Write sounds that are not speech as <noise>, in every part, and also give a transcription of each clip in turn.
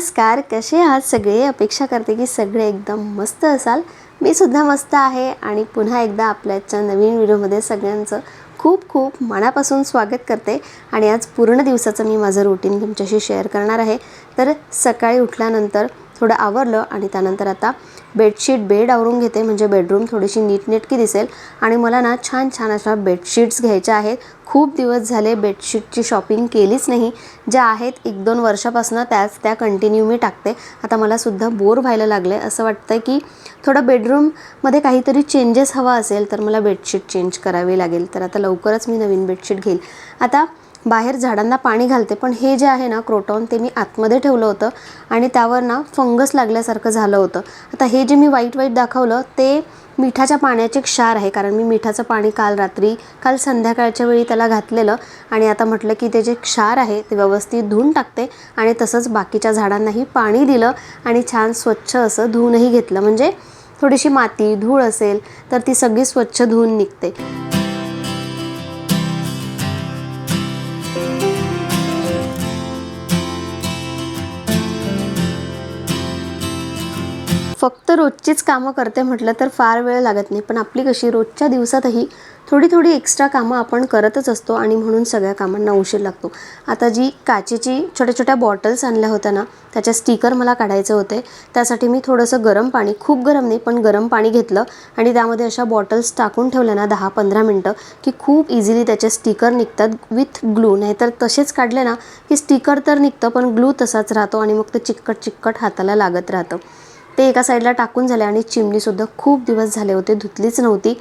नमस्कार कसे आहात सगळे? अपेक्षा करते की सगळे एकदम मस्त असाल. मी सुद्धा मस्त आहे आणि पुन्हा एकदा आपल्याच्या नवीन व्हिडिओमध्ये सगळ्यांचं खूप खूप मनापासून स्वागत करते. आणि आज पूर्ण दिवसाचं मी माझं रुटीन तुमच्याशी शेअर करणार आहे. तर सकाळी उठल्यानंतर थोडं आवरलं आणि त्यानंतर आता बेडशीट बेड आवरून घेते म्हणजे बेडरूम थोडीशी नीटनेटकी दिसेल. आणि मला ना छान छान अशा बेडशीट्स घ्यायच्या आहेत. खूप दिवस झाले बेडशीटची शॉपिंग केलीच नाही. ज्या आहेत एक दोन वर्षापासून त्याच त्या कंटिन्यू मी टाकते. आता मला सुद्धा बोर व्हायला लागले असं वाटतं की थोडं बेडरूममध्ये काहीतरी चेंजेस हवा असेल तर मला बेडशीट चेंज करावी लागेल. तर आता लवकरच मी नवीन बेडशीट घेईल. आता बाहेर झाडांना पाणी घालते. पण हे जे आहे ना क्रोटॉन ते मी आतमध्ये ठेवलं होतं आणि त्यावर ना फंगस लागल्यासारखं झालं होतं. आता हे जे मी वाईट वाईट दाखवलं ते मिठाच्या पाण्याचे क्षार आहे. कारण मी मिठाचं पाणी काल रात्री काल संध्याकाळच्या वेळी त्याला घातलेलं आणि आता म्हटलं की ते जे क्षार आहे ते व्यवस्थित धुवून टाकते आणि तसंच बाकीच्या झाडांनाही पाणी दिलं आणि छान स्वच्छ असं धुवूनही घेतलं. म्हणजे थोडीशी माती धूळ असेल तर ती सगळी स्वच्छ धुवून निघते. फक्त रोजचीच कामं करते म्हटलं तर फार वेळ लागत नाही. पण आपली कशी रोजच्या दिवसातही थोडी थोडी एक्स्ट्रा कामं आपण करतच असतो आणि म्हणून सगळ्या कामांना उशीर लागतो. आता जी काचेची छोट्या छोट्या बॉटल्स आणल्या होत्या ना त्याच्या स्टिकर मला काढायचे होते. त्यासाठी मी थोडंसं गरम पाणी खूप गरम नाही पण गरम पाणी घेतलं आणि त्यामध्ये अशा बॉटल्स टाकून ठेवल्या ना दहा पंधरा मिनटं की खूप इझिली त्याचे स्टिकर निघतात विथ ग्लू नाहीतर तसेच काढले ना की स्टिकर तर निघतं पण ग्लू तसाच राहतो आणि मग ते चिकट चिकट हाताला लागत राहतं. ते एका साईडला टाकून झाले आणि चिमणीसुद्धा खूप दिवस झाले होते धुतलीच नव्हती.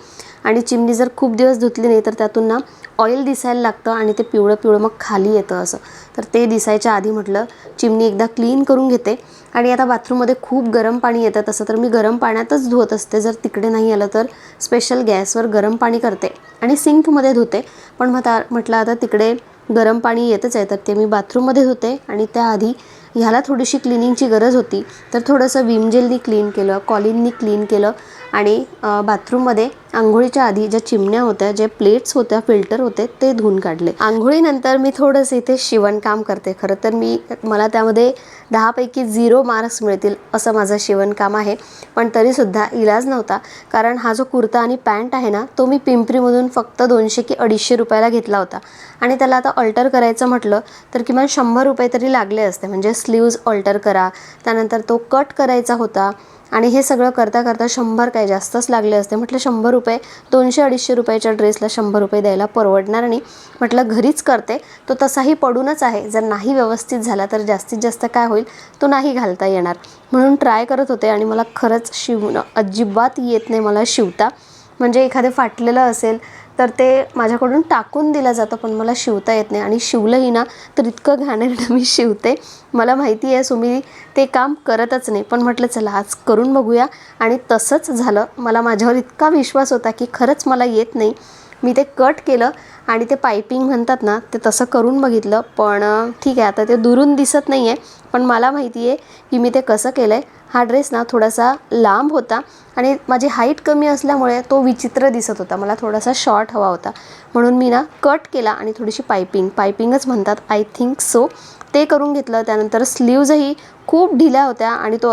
आणि चिमणी जर खूप दिवस धुतली नाही तर त्यातून ना ऑइल दिसायला लागतं आणि ते पिवळं पिवळं मग खाली येतं असं. तर ते दिसायच्या आधी म्हटलं चिमणी एकदा क्लीन करून घेते. आणि आता बाथरूममध्ये खूप गरम पाणी येतं तसं तर मी गरम पाण्यातच धुवत असते. जर तिकडे नाही आलं तर स्पेशल गॅसवर गरम पाणी करते आणि सिंकमध्ये धुते. पण मग म्हटलं आता तिकडे गरम पाणी येतच आहे तर ते मी बाथरूममध्ये धुते आणि त्याआधी ह्याला थोडीशी क्लिनिंगची गरज होती. तर थोडंसं विम जेलनी क्लीन केलं कॉलिननी क्लीन केलं. आणि बाथरूममध्ये आंघोळीच्या आधी ज्या चिमण्या होत्या जे प्लेट्स होत्या फिल्टर होते ते धुवून काढले. आंघोळीनंतर मी थोडंसं इथे शिवणकाम करते खरं तर. मी मला त्यामध्ये दहापैकी झिरो मार्क्स मिळतील असं माझं शिवणकाम आहे. पण तरीसुद्धा इलाज नव्हता. कारण हा जो कुर्ता आणि पॅन्ट आहे ना तो मी पिंपरीमधून फक्त दोनशे की अडीचशे रुपयाला घेतला होता. आणि त्याला आता अल्टर करायचं म्हटलं तर किमान शंभर रुपये तरी लागले असते. म्हणजे स्लीव्ज अल्टर करा. त्यानंतर तो कट करायचा होता. आणि हे सगळं करता करता शंभर काय जास्तच लागले असते. म्हटलं शंभर रुपये दोनशे अडीचशे रुपयाच्या ड्रेसला शंभर रुपये द्यायला परवडणार नाही. म्हटलं घरीच करते. तो तसाही पडूनच आहे. जर नाही व्यवस्थित झाला तर जास्तीत जास्त काय होईल? तो नाही घालता येणार. म्हणून ट्राय करत होते आणि मला खरंच शिवणं अजिबात येत नाही. मला शिवता. म्हणजे एखादं फाटलेलं असेल तर ते माझ्याकडून टाकून दिलं जातं पण मला शिवता येत नाही. आणि शिवलंही ना तर इतकं घाणेरडं <laughs> मी शिवते. मला माहिती आहे सो मी ते काम करतच नाही. पण म्हटलं चला आज करून बघूया. आणि तसंच झालं. मला माझ्यावर इतका विश्वास होता की खरंच मला येत नाही. मी ते कट केलं आणि ते पायपिंग म्हणतात ना ते तसं करून बघितलं. पण ठीक आहे आता ते दुरून दिसत नाही आहे पण मला माहिती आहे की मी ते कसं केलं आहे हा ड्रेस ना थोडासा लांब होता आणि माझी हाईट कमी असल्यामुळे तो विचित्र दिसत होता. मला थोडासा शॉर्ट हवा होता. म्हणून मी ना कट केला आणि थोडीशी पायपिंग पायपिंगच म्हणतात आय थिंक सो ते करून घेतलं. त्यानंतर स्लीव्जही खूप ढिल्या होत्या आणि तो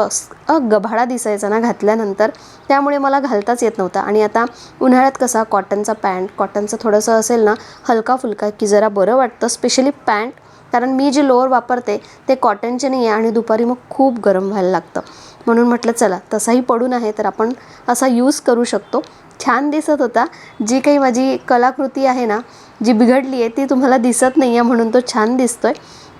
अ गभाडा दिसायचा ना घातल्यानंतर. त्यामुळे मला घालताच येत नव्हता. आणि आता उन्हाळ्यात कसा कॉटनचा पॅन्ट कॉटनचं थोडंसं असेल ना हलका फुलका की जरा बरं वाटतं स्पेशली पॅन्ट कारण मी जे लोअर वापरते ते कॉटनचे नाही आहे आणि दुपारी मग खूप गरम व्हायला लागतं. म्हणून म्हटलं चला तसाही पडून आहे तर आपण असा यूज करू शकतो. छान दिसत होता. जी काही माझी कलाकृती आहे ना जी बिघडली आहे ती तुम्हाला दिसत नाही आहे म्हणून तो छान दिसतोय.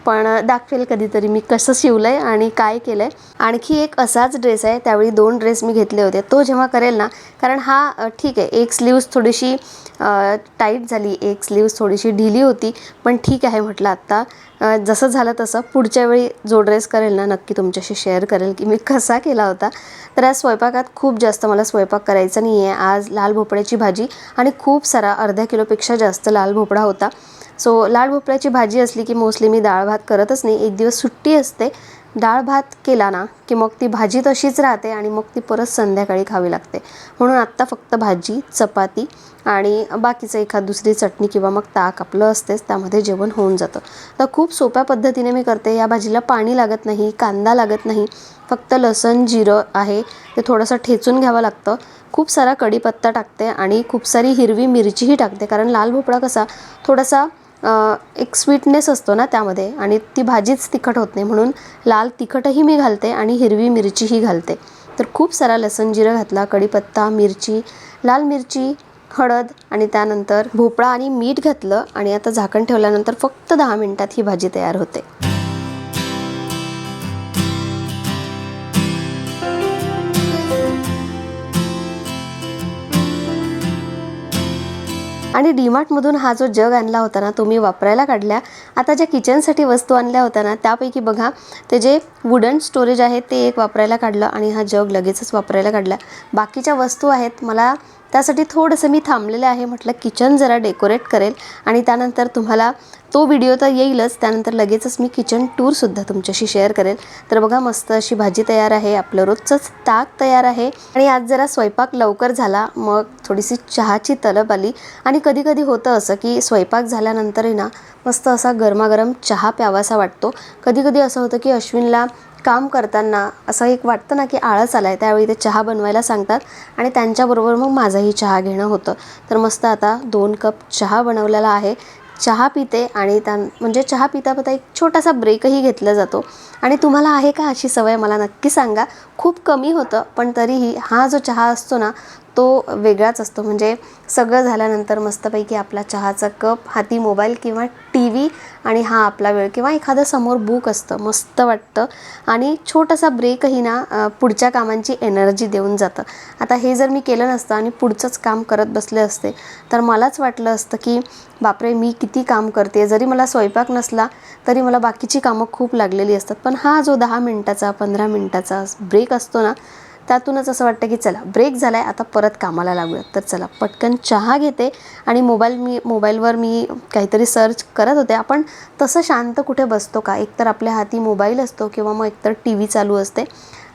पण दाखवेल कधीतरी मी कसं शिवलं आहे आणि काय केलं आहे आणखी एक असाच ड्रेस आहे त्यावेळी दोन ड्रेस मी घेतले होते. तो जेव्हा करेल ना कारण हा ठीक आहे एक स्लीव्स थोडीशी टाईट झाली एक स्लीव्स थोडीशी ढिली होती पण ठीक आहे म्हटलं आत्ता. जसं झालं तसं पुढच्या वेळी जो ड्रेस करेल ना नक्की तुमच्याशी शेअर करेल की मी कसा केला होता. तर आज स्वयंपाकात खूप जास्त मला स्वयंपाक करायचा नाही आहे आज लाल भोपळ्याची भाजी आणि खूप सारा अर्ध्या किलोपेक्षा जास्त लाल भोपळा होता. सो लाल भोपळ्याची भाजी असली की मोस्टली मी डाळ भात करतच नाही. एक दिवस सुट्टी असते. डाळ भात केला ना की मग ती भाजी तशीच राहते आणि मग ती परत संध्याकाळी खावी लागते. म्हणून आत्ता फक्त भाजी चपाती आणि बाकीचं एखाद दुसरी चटणी किंवा मग ताक आपलं असतेच त्यामध्ये जेवण होऊन जातं. तर खूप सोप्या पद्धतीने मी करते. या भाजीला पाणी लागत नाही कांदा लागत नाही फक्त लसण जिरं आहे ते थोडंसं ठेचून घ्यावं लागतं. खूप सारा कढीपत्ता टाकते आणि खूप सारी हिरवी मिरचीही टाकते कारण लाल भोपळा कसा थोडासा एक स्वीटनेस असतो ना त्यामध्ये आणि ती भाजीच तिखट होत नाही. म्हणून लाल तिखटही मी घालते आणि हिरवी मिरचीही घालते. तर खूप सारा लसण जिरं घातला कढीपत्ता मिरची लाल मिरची हळद आणि त्यानंतर भोपळा आणि मीठ घातलं आणि आता झाकण ठेवल्यानंतर फक्त दहा मिनटात ही भाजी तयार होते. आणि डीमार्टमधून हा जो जग आणला होता ना तो मी वापरायला काढल्या. आता ज्या किचनसाठी वस्तू आणल्या होत्या ना त्यापैकी बघा ते जे वुडन स्टोरेज आहे ते एक वापरायला काढलं आणि हा जग लगेचच वापरायला काढला. बाकीच्या वस्तू आहेत मला त्यासाठी थोडंसं मी थांबलेलं आहे. म्हटलं किचन जरा डेकोरेट करेल आणि त्यानंतर तुम्हाला तो व्हिडिओ तर येईलच. त्यानंतर लगेचच मी किचन टूरसुद्धा तुमच्याशी शेअर करेल. तर बघा मस्त अशी भाजी तयार आहे. आपलं रोजचंच ताक तयार आहे. आणि आज जरा स्वयंपाक लवकर झाला. मग थोडीशी चहाची तलब आली. आणि कधी कधी होतं असं की स्वयंपाक झाल्यानंतरही ना मस्त असा गरमागरम चहा प्यावासा वाटतो. कधी कधी असं होतं की अश्विनला काम करताना असं एक वाटतं ना की आळस आला आहे त्यावेळी ते चहा बनवायला सांगतात आणि त्यांच्याबरोबर मग माझाही चहा घेणं होतं. तर मस्त आता दोन कप चहा बनवलेला आहे. चहा पिते आणि त्या म्हणजे चहा पिता पिता एक छोटासा ब्रेकही घेतला जातो. आणि तुम्हाला आहे का अशी सवय? मला नक्की सांगा. खूप कमी होतं पण तरीही हा जो चहा असतो ना तो वेगळाच असतो. म्हणजे सगळं झाल्यानंतर मस्तपैकी आपला चहाचा कप हाती मोबाईल किंवा टी व्ही आणि हा आपला वेळ किंवा एखादं समोर बुक असतं. मस्त वाटतं. आणि छोटासा ब्रेकही ना पुढच्या कामांची एनर्जी देऊन जातं. आता हे जर मी केलं नसतं आणि पुढचंच काम करत बसले असते तर मलाच वाटलं असतं की बापरे मी किती काम करते. जरी मला स्वयंपाक नसला तरी मला बाकीची कामं खूप लागलेली असतात. पण हा जो दहा मिनटाचा पंधरा मिनटाचा ब्रेक असतो ना त्यातूनच असं वाटतं की चला ब्रेक झाला आहे आता परत कामाला लागूयात. तर चला पटकन चहा घेते आणि मोबाईल मी मोबाईलवर मी काहीतरी सर्च करत होते. आपण तसं शांत कुठे बसतो का? एकतर आपल्या हाती मोबाईल असतो किंवा मग एकतर टी व्ही चालू असते.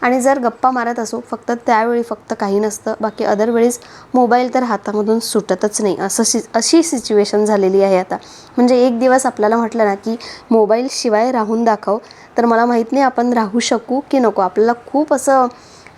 आणि जर गप्पा मारत असू फक्त त्यावेळी फक्त काही नसतं. बाकी अदरवेळेस मोबाईल तर हातामधून सुटतच नाही. असं सि अशी सिच्युएशन झालेली आहे आता. म्हणजे एक दिवस आपल्याला म्हटलं ना की मोबाईलशिवाय राहून दाखव. तर मला माहीत नाही आपण राहू शकू की नको. आपल्याला खूप असं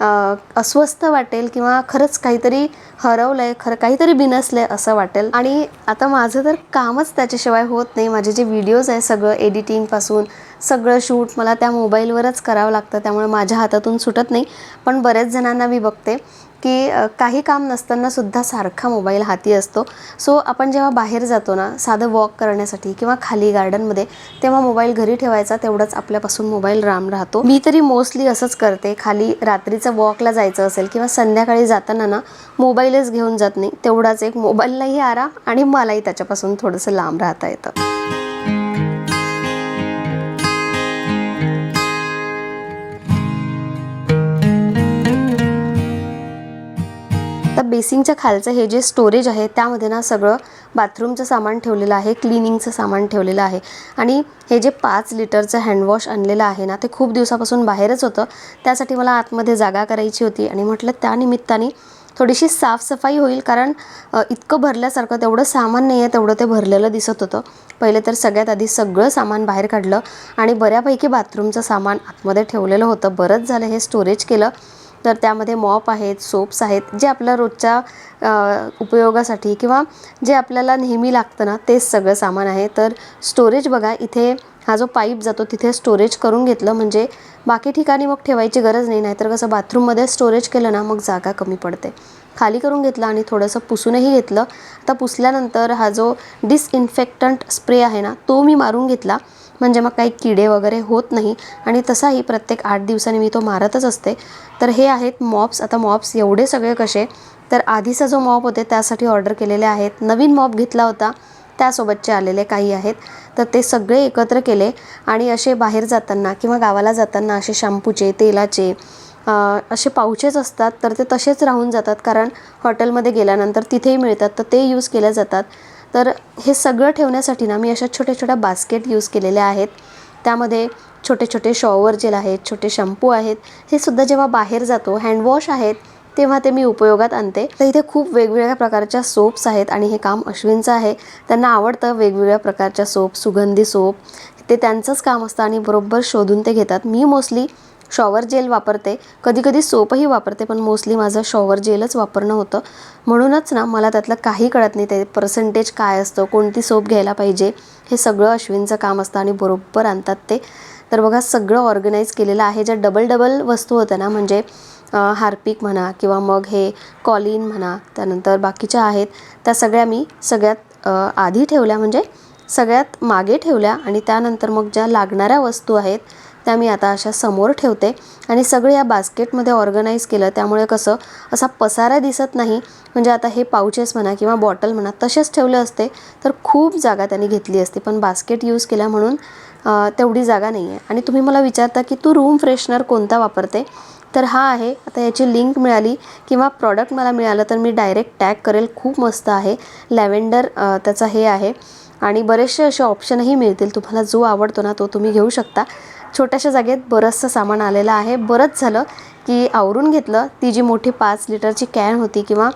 अस्वस्थ वाटेल किंवा खरंच काहीतरी हरवलं आहे खरं काहीतरी बिनसलं आहे असं वाटेल. आणि आता माझं तर कामच त्याच्याशिवाय होत नाही. माझे जे व्हिडिओज आहे सगळं एडिटिंगपासून सगळं शूट मला त्या मोबाईलवरच करावं लागतं त्यामुळे माझ्या हातातून सुटत नाही. पण बऱ्याच जणांना मी बघते की काही काम नसताना सुद्धा सारखा मोबाईल हाती असतो. सो आपण जेव्हा बाहेर जातो ना साधं वॉक करण्यासाठी किंवा खाली गार्डनमध्ये तेव्हा मोबाईल घरी ठेवायचा तेवढंच आपल्यापासून मोबाईल राम राहतो. मी तरी मोस्टली असंच करते खाली रात्रीचं वॉकला जायचं असेल किंवा संध्याकाळी जाताना ना मोबाईलच घेऊन जात नाही. तेवढाच एक मोबाईललाही आराम आणि मलाही त्याच्यापासून थोडंसं लांब राहता येतं. बेसिंगच्या खालचं हे जे स्टोरेज आहे त्यामध्ये ना सगळं बाथरूमचं सामान ठेवलेलं आहे क्लिनिंगचं सामान ठेवलेलं आहे. आणि हे जे पाच लिटरचं हँडवॉश आणलेलं आहे ना ते खूप दिवसापासून बाहेरच होतं. त्यासाठी मला आतमध्ये जागा करायची होती आणि म्हटलं त्यानिमित्ताने थोडीशी साफसफाई होईल कारण इतकं भरल्यासारखं तेवढं सामान नाही आहे तेवढं ते भरलेलं दिसत होतं. पहिले तर सगळ्यात आधी सगळं सामान बाहेर काढलं आणि बऱ्यापैकी बाथरूमचं सामान आतमध्ये ठेवलेलं होतं. बरंच झालं हे स्टोरेज केलं. तर त्यामध्ये मॉप आहेत सोप्स आहेत जे आपल्या रोजच्या उपयोगासाठी किंवा जे आपल्याला नेहमी लागतं ना तेच सगळं सामान आहे. तर स्टोरेज बघा इथे हा जो पाईप जातो तिथे स्टोरेज करून घेतलं म्हणजे बाकी ठिकाणी मग ठेवायची गरज नाही नाहीतर कसं बाथरूममध्ये स्टोरेज केलं ना मग जागा कमी पडते. खाली करून घेतलं आणि थोडंसं पुसूनही घेतलं. आता पुसल्यानंतर हा जो डिसइन्फेक्टंट स्प्रे आहे ना तो मी मारून घेतला. म्हणजे मग काही किडे वगैरे होत नाही. आणि तसाही प्रत्येक आठ दिवसांनी मी तो मारतच असते. तर हे आहेत मॉप्स आता मॉप्स एवढे सगळे कसे? तर आधीचा जो मॉप होते त्यासाठी ऑर्डर केलेले आहेत. नवीन मॉप घेतला होता. त्यासोबतचे आलेले काही आहेत. तर ते सगळे एकत्र केले आणि असे बाहेर जाताना किंवा गावाला जाताना असे शॅम्पूचे तेलाचे असे पाऊचेच असतात. तर ते तसेच राहून जातात. कारण हॉटेलमध्ये गेल्यानंतर तिथेही मिळतात. तर ते यूज केले जातात. तर हे सगळं ठेवण्यासाठी ना मी अशा छोट्या छोट्या बास्केट यूज केलेल्या आहेत. त्यामध्ये छोटे छोटे शॉवर जेल आहेत छोटे शॅम्पू आहेत. हे सुद्धा जेव्हा बाहेर जातो हँडवॉश आहेत तेव्हा ते मी उपयोगात आणते. तर इथे खूप वेगवेगळ्या प्रकारच्या सोप्स आहेत आणि हे काम अश्विनचं आहे. त्यांना आवडतं वेगवेगळ्या प्रकारच्या सोप सुगंधी सोप ते त्यांचंच काम असतं आणि बरोबर शोधून ते घेतात. मी मोस्टली शॉवर जेल वापरते. कधी कधी सोपही वापरते पण मोस्टली माझं शॉवर जेलच वापरणं होतं. म्हणूनच ना मला त्यातलं काही कळत नाही ते पर्सेंटेज काय असतं कोणती सोप घ्यायला पाहिजे हे सगळं अश्विनचं काम असतं आणि बरोबर आणतात ते. तर बघा सगळं ऑर्गनाईज केलेलं आहे. ज्या डबल डबल वस्तू होत्या ना म्हणजे हार्पिक म्हणा किंवा मग हे कॉलिन म्हणा त्यानंतर बाकीच्या आहेत त्या सगळ्या मी सगळ्यात आधी ठेवल्या. म्हणजे सगळ्यात मागे ठेवल्या आणि त्यानंतर मग ज्या लागणाऱ्या वस्तू आहेत त्या मी आता अशा समोर ठेवते. आणि सगळं या बास्केटमध्ये ऑर्गनाईज केलं. त्यामुळे कसं असा पसारा दिसत नाही. म्हणजे आता हे पाउचेस म्हणा किंवा बॉटल म्हणा तसेच ठेवले असते तर खूप जागा त्यांनी घेतली असती. पण बास्केट यूज केल्या म्हणून तेवढी जागा नाही आहे आणि तुम्ही मला विचारता की तू रूम फ्रेशनर कोणता वापरते? तर हा आहे. आता याची लिंक मिळाली किंवा प्रॉडक्ट मला मिळालं तर मी डायरेक्ट टॅग करेल. खूप मस्त आहे. लॅव्हेंडर त्याचा हे आहे. आणि बरेचसे असे ऑप्शनही मिळतील. तुम्हाला जो आवडतो ना तो तुम्ही घेऊ शकता. छोट्याशा जागेत बरंचसं सामान आलेलं आहे. बरंच झालं की आवरून घेतलं. ती जी मोठी पाच लिटरची कॅन होती किंवा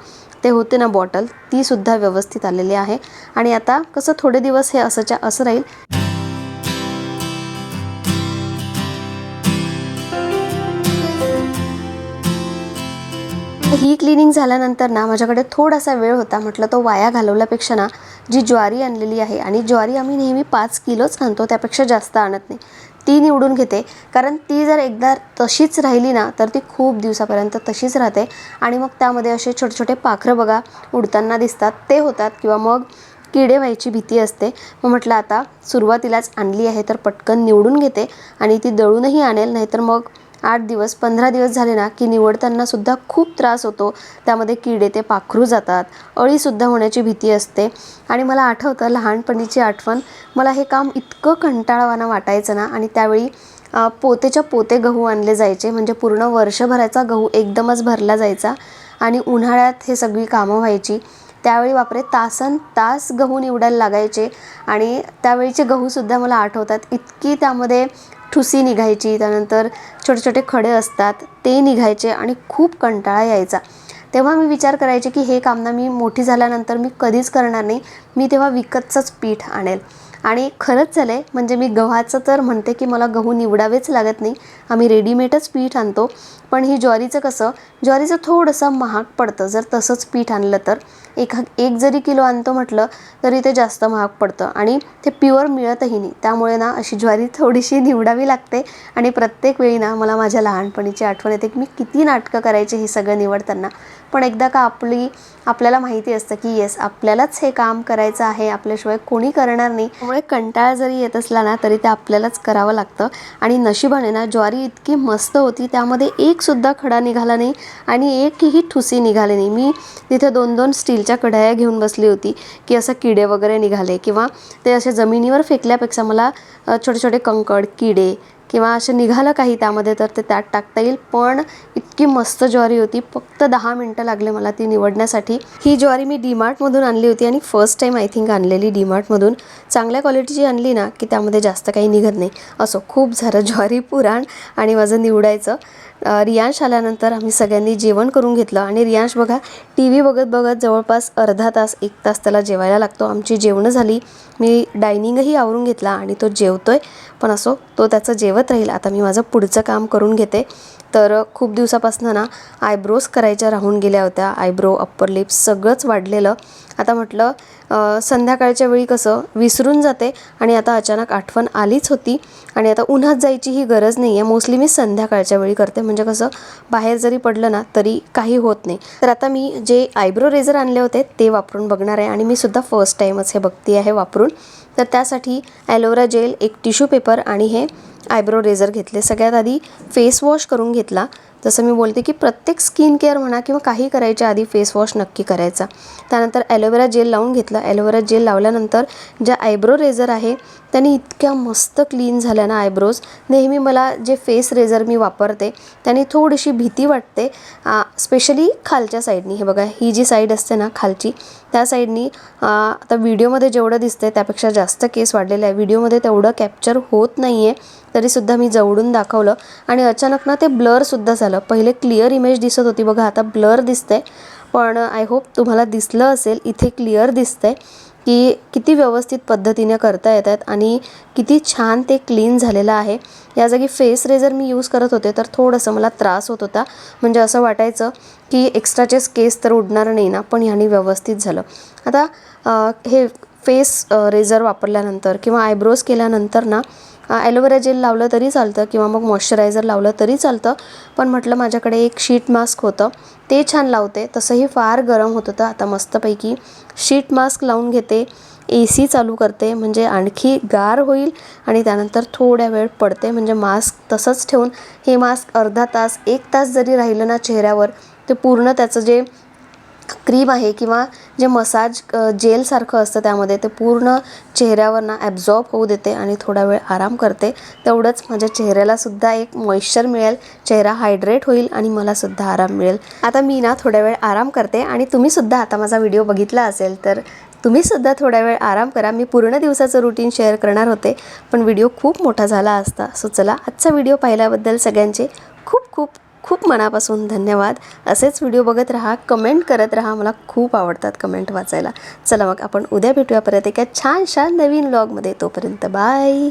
ते होते ना बॉटल तीसुद्धा व्यवस्थित आलेली आहे. आणि आता कसं थोडे दिवस हे असंच्या असं राहील. ही क्लिनिंग झाल्यानंतर ना माझ्याकडे थोडासा वेळ होता. म्हटलं तो वाया घालवल्यापेक्षा ना जी ज्वारी आणलेली आहे. आणि ज्वारी आम्ही नेहमी पाच किलोच आणतो त्यापेक्षा जास्त आणत नाही. ती निवडून घेते. कारण ती जर एकदा तशीच राहिली ना तर ती खूप दिवसापर्यंत तशीच राहते. आणि मग त्यामध्ये असे छोटे छोटे पाखरं बघा उडताना दिसतात. ते होतात किंवा मग किडे व्हायची भीती असते. मग म्हटलं आता सुरुवातीलाच आणली आहे तर पटकन निवडून घेते. आणि ती दळूनही आणेल नाहीतर मग आठ दिवस पंधरा दिवस झाले ना की निवडताना सुद्धा खूप त्रास होतो. त्यामध्ये किडे ते पाखरू जातात. अळीसुद्धा होण्याची भीती असते. आणि मला आठवतं लहानपणीची आठवण मला हे काम इतकं कंटाळवाना वाटायचं ना आणि त्यावेळी पोतेच्या पोते गहू आणले जायचे. म्हणजे पूर्ण वर्षभराचा गहू एकदमच भरला जायचा. आणि उन्हाळ्यात हे सगळी कामं व्हायची. त्यावेळी बापरे तासन तास गहू निवडायला लागायचे. आणि त्यावेळीचे गहूसुद्धा मला आठवतात. इतकी त्यामध्ये ठुसी निघायची त्यानंतर छोटे छोटे खडे असतात ते निघायचे आणि खूप कंटाळा यायचा. तेव्हा मी विचार करायचे की हे काम ना मी मोठी झाल्यानंतर मी कधीच करणार नाही मी तेव्हा विकतचंच पीठ आणेल. आणि खरंच झालं आहे म्हणजे मी गव्हाचं तर म्हणते की मला गहू निवडावेच लागत नाही. आम्ही रेडीमेडच पीठ आणतो. पण ही ज्वारीचं कसं ज्वारीचं थोडंसं महाग पडतं. जर तसंच पीठ आणलं तर एक एक जरी किलो आणतो म्हटलं तरी ते जास्त महाग पडतं. आणि ते प्युअर मिळतही नाही. त्यामुळे ना अशी ज्वारी थोडीशी निवडावी लागते. आणि प्रत्येक वेळी ना मला माझ्या लहानपणीची आठवण येते की मी किती नाटकं करायचे हे सगळं निवडताना. पण एकदा का आपली आपल्याला माहिती असतं की येस आपल्यालाच हे काम करायचं आहे आपल्याशिवाय कोणी करणार नाही. त्यामुळे कंटाळा जरी येत असला ना तरी ते आपल्यालाच करावं लागतं. आणि नशिबाने ना ज्वारी इतकी मस्त होती त्यामध्ये एकसुद्धा खडा निघाला नाही आणि एकही ठुसी निघाली नाही. मी तिथे दोन दोन स्टीलच्या कढाया घेऊन बसली होती की असं किडे वगैरे निघाले किंवा ते असे जमिनीवर फेकल्यापेक्षा मला छोटे छोटे कंकड किडे किंवा असं निघालं काही त्यामध्ये तर ते त्यात टाकता येईल. पण इतकी मस्त ज्वारी होती. फक्त दहा मिनटं लागले मला ती निवडण्यासाठी. ही ज्वारी मी डीमार्टमधून आणली होती आणि फर्स्ट टाईम आय थिंक आणलेली डीमार्टमधून. चांगल्या क्वालिटीची आणली ना की त्यामध्ये जास्त काही निघत नाही. असो खूप झालं <laughs> ज्वारी पुराण आणि माझं निवडायचं. रियांश आल्यानंतर आम्ही सगळ्यांनी जेवण करून घेतलं. आणि रियांश बघा टी व्ही बघत बघत जवळपास अर्धा तास एक तास त्याला जेवायला लागतो. आमची जेवणं झाली. मी डायनिंगही आवरून घेतला आणि तो जेवतोय. पण असो तो त्याचं जेवत राहील. आता मी माझं पुढचं काम करून घेते. तर खूप दिवसापासून ना आयब्रोज करायच्या राहून गेल्या होत्या. आयब्रो अप्पर लिप्स सगळंच वाढलेलं. आता म्हटलं संध्याकाळच्या वेळी कसं विसरून जाते आणि आता अचानक आठवण आलीच होती आणि आता उन्हात जायची ही गरज नाही आहे मोस्टली मी संध्याकाळच्या वेळी करते. म्हणजे कसं बाहेर जरी पडलं ना तरी काही होत नाही. तर आता मी जे आयब्रो रेझर आणले होते ते वापरून बघणार आहे आणि मी सुद्धा फर्स्ट टाईमच हे बघते आहे वापरून. तर त्यासाठी ॲलोवेरा जेल एक टिश्यू पेपर आणि हे आयब्रो रेझर घेतले. सगळ्यात आधी फेस वॉश करून घेतला. जसं मी बोलते की प्रत्येक स्किन केअर म्हणा किंवा काही करायच्या आधी फेस वॉश नक्की करायचा. त्यानंतर ॲलोवेरा जेल लावून घेतलं. ॲलोवेरा जेल लावल्यानंतर ज्या आयब्रो रेझर आहे त्याने इतक्या मस्त क्लीन झाल्या ना आयब्रोज नेहमी मला जे फेस रेझर मी वापरते त्याने थोडीशी भीती वाटते. स्पेशली खालच्या साईडनी हे बघा ही जी साईड असते ना खालची त्या साईडनी आता व्हिडिओमध्ये जेवढं दिसतंय त्यापेक्षा जास्त केस वाढलेलं आहे. व्हिडिओमध्ये तेवढं कॅप्चर होत नाही आहे तरीसुद्धा मी जवळून दाखवलं. आणि अचानक ना ते ब्लरसुद्धा झालं. पहिले क्लिअर इमेज दिसत होती. बघा आता ब्लर दिसते पण आय होप तुम्हाला दिसलं असेल इथे क्लिअर दिसतंय की किती व्यवस्थित पद्धतीने करता येत आहेत आणि किती छान ते क्लीन झालेलं आहे. या जागी फेस रेझर मी यूज करत होते तर थोडंसं मला त्रास होत होता. म्हणजे असं वाटायचं की एक्स्ट्राचेच केस तर उडणार नाही ना पण ह्यानी व्यवस्थित झालं. आता हे फेस रेझर वापरल्यानंतर किंवा आयब्रोज केल्यानंतर ना ॲलोवेरा जेल लावलं तरी चालतं किंवा मग मॉइश्चरायझर लावलं तरी चालतं. पण म्हटलं माझ्याकडे एक शीट मास्क होतं. ते छान लावते. तसंही फार गरम होत होतं. आता मस्तपैकी शीट मास्क लावून घेते. ए सी चालू करते. म्हणजे आणखी गार होईल आणि त्यानंतर थोड्या वेळ पडते. म्हणजे मास्क तसंच ठेवून. हे मास्क अर्धा तास एक तास जरी राहिलं ना चेहऱ्यावर ते पूर्ण त्याचं जे क्रीम आहे किंवा जे मसाज जेलसारखं असतं त्यामध्ये ते पूर्ण चेहऱ्यावरना ॲब्झॉर्ब होऊ देते आणि थोडा वेळ आराम करते. तेवढंच माझ्या चेहऱ्यालासुद्धा एक मॉइश्चर मिळेल चेहरा हायड्रेट होईल आणि मलासुद्धा आराम मिळेल. आता मी ना थोड्या वेळ आराम करते आणि तुम्हीसुद्धा आता माझा व्हिडिओ बघितला असेल तर तुम्हीसुद्धा थोड्या वेळ आराम करा. मी पूर्ण दिवसाचं रुटीन शेअर करणार होते पण व्हिडिओ खूप मोठा झाला असता. सो चला आजचा व्हिडिओ पाहिल्याबद्दल सगळ्यांचे खूप खूप खूप मनापासून धन्यवाद. असेच व्हिडिओ बघत राहा कमेंट करत राहा. मला खूप आवडतात कमेंट वाचायला. चला मग आपण उद्या भेटूया परत एका छानशा नवीन व्लॉगमध्ये तोपर्यंत बाय